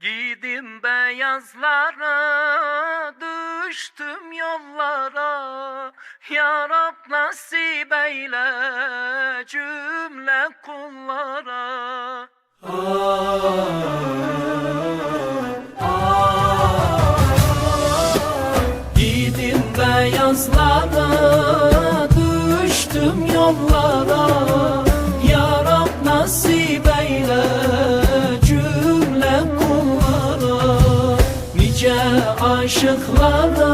Giydim beyazlara, düştüm yollara. Ya Rab nasip eyle cümle kullara. Giydim beyazlara, düştüm yollara. ışıklarda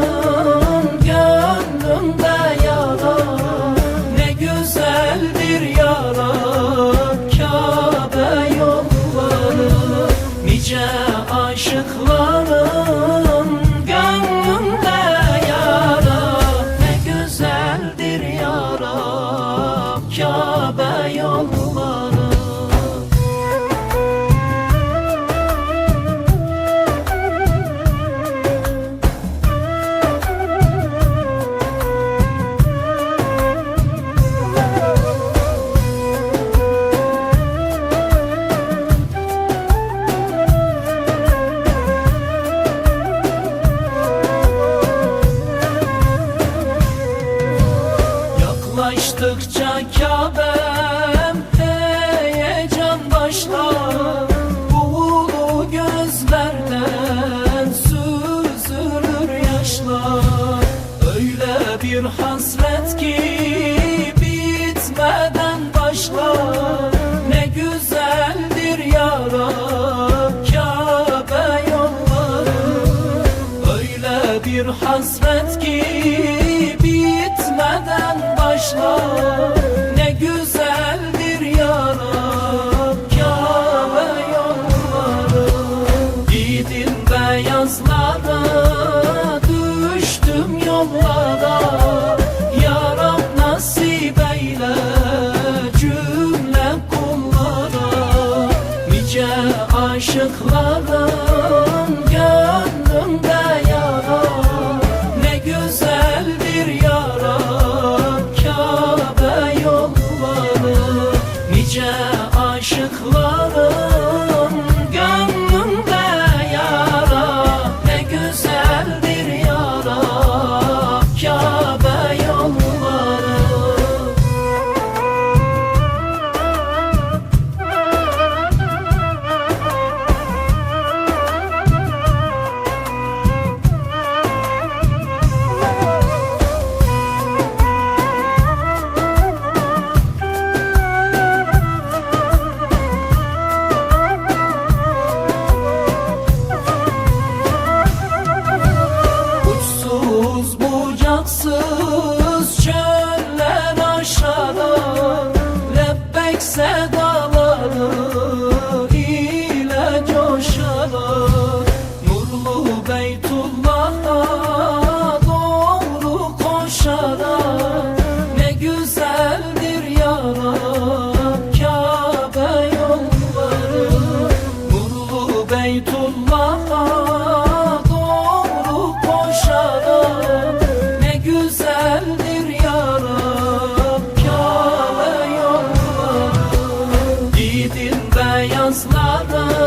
Father.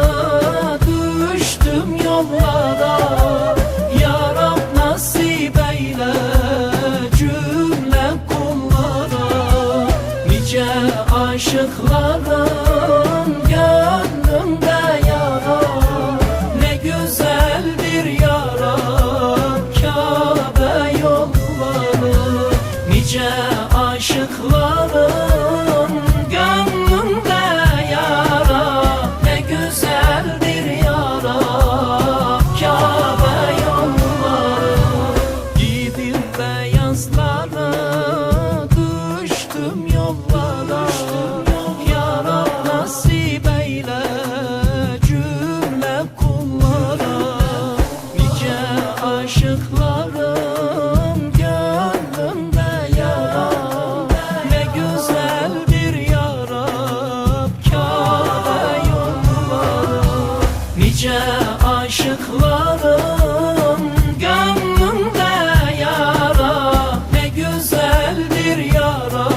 bir yara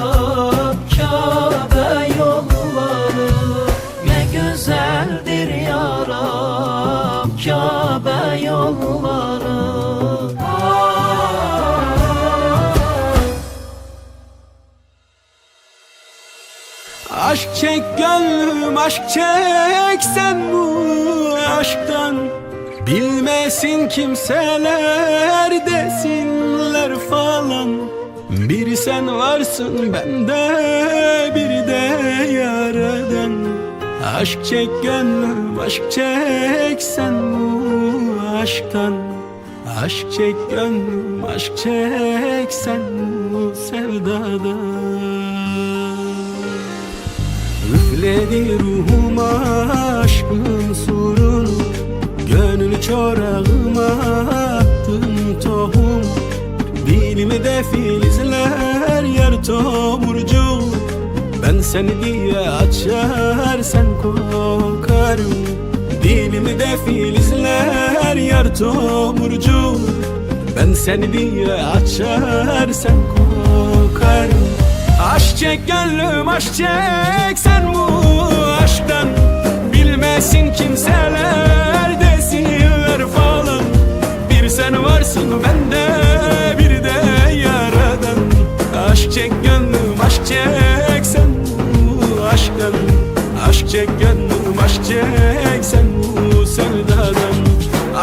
Kabe yolları. Ne güzeldir ya Rab Kabe yolları. Aşk çek gönlüm aşk çek sen bu aşktan. Bilmesin kimseler desinler falan. Bir sen varsın bende bir de yaradan Aşk çek gönlüm aşk çek sen bu aşktan? Aşk çek gönlüm aşk çek sen bu sevdadan Üfledi ruhuma aşkın surunu Gönül çorağıma tohum. Dilimde filizler yer tomurcu. Ben seni diye açar sen kokarım Dilimde filizler yer tomurcu. Ben seni diye açar sen kokarım Aşk çek gönlüm aşk çek sen bu aşktan. Bilmesin kimseler desinler falan. Bir sen varsın bende çek gönlüm aşk çek sen bu sevdadan.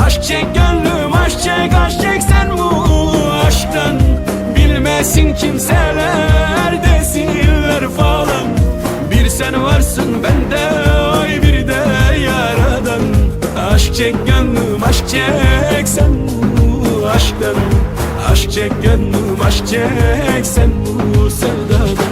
Aşk çek gönlüm aşk çek aşk çek sen bu aşktan. Bilmesin kimseler desinler falan. Bir sen varsın bende ay bir de yaradan. Aşk çek gönlüm aşk çek sen bu aşktan. Aşk çek gönlüm aşk çek sen bu sevdadan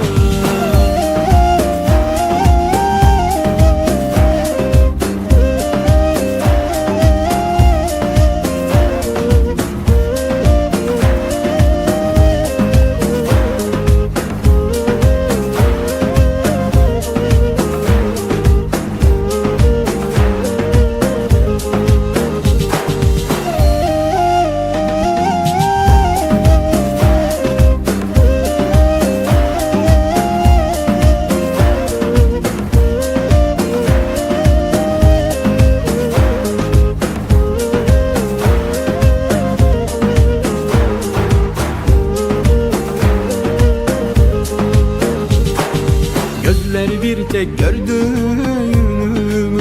tek gördüğümü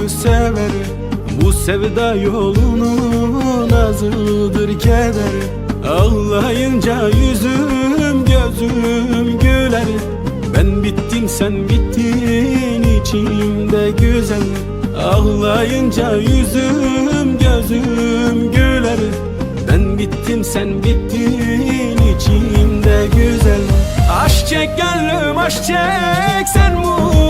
sever. Bu sevda yolunun azıdır keder. Ağlayınca yüzüm gözüm güler. Ben bittim sen bittin içimde güzel. Ağlayınca yüzüm gözüm güler. Ben bittim sen bittin içimde güzel. Aşk çek gönlüm aşk çek sen bu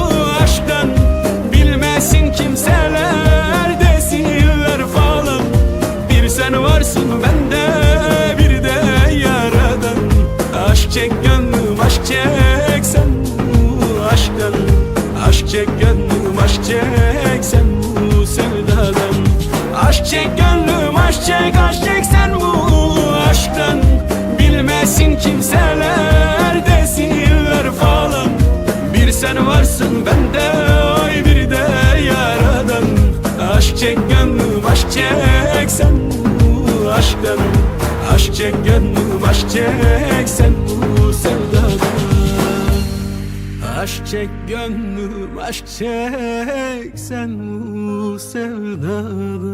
gönlüm aşk çek sen bu sevdadan. Aşk çek gönlüm aşk çek aşk çek sen bu aşktan. Bilmesin kimseler desinler falan. Bir sen varsın bende ay bir de yaradan. Aşk çek gönlüm aşk çek sen bu aşktan. Aşk çek gönlüm aşk çek sen bu Aşk çek gönlüm aşk çek sen bu sevdadan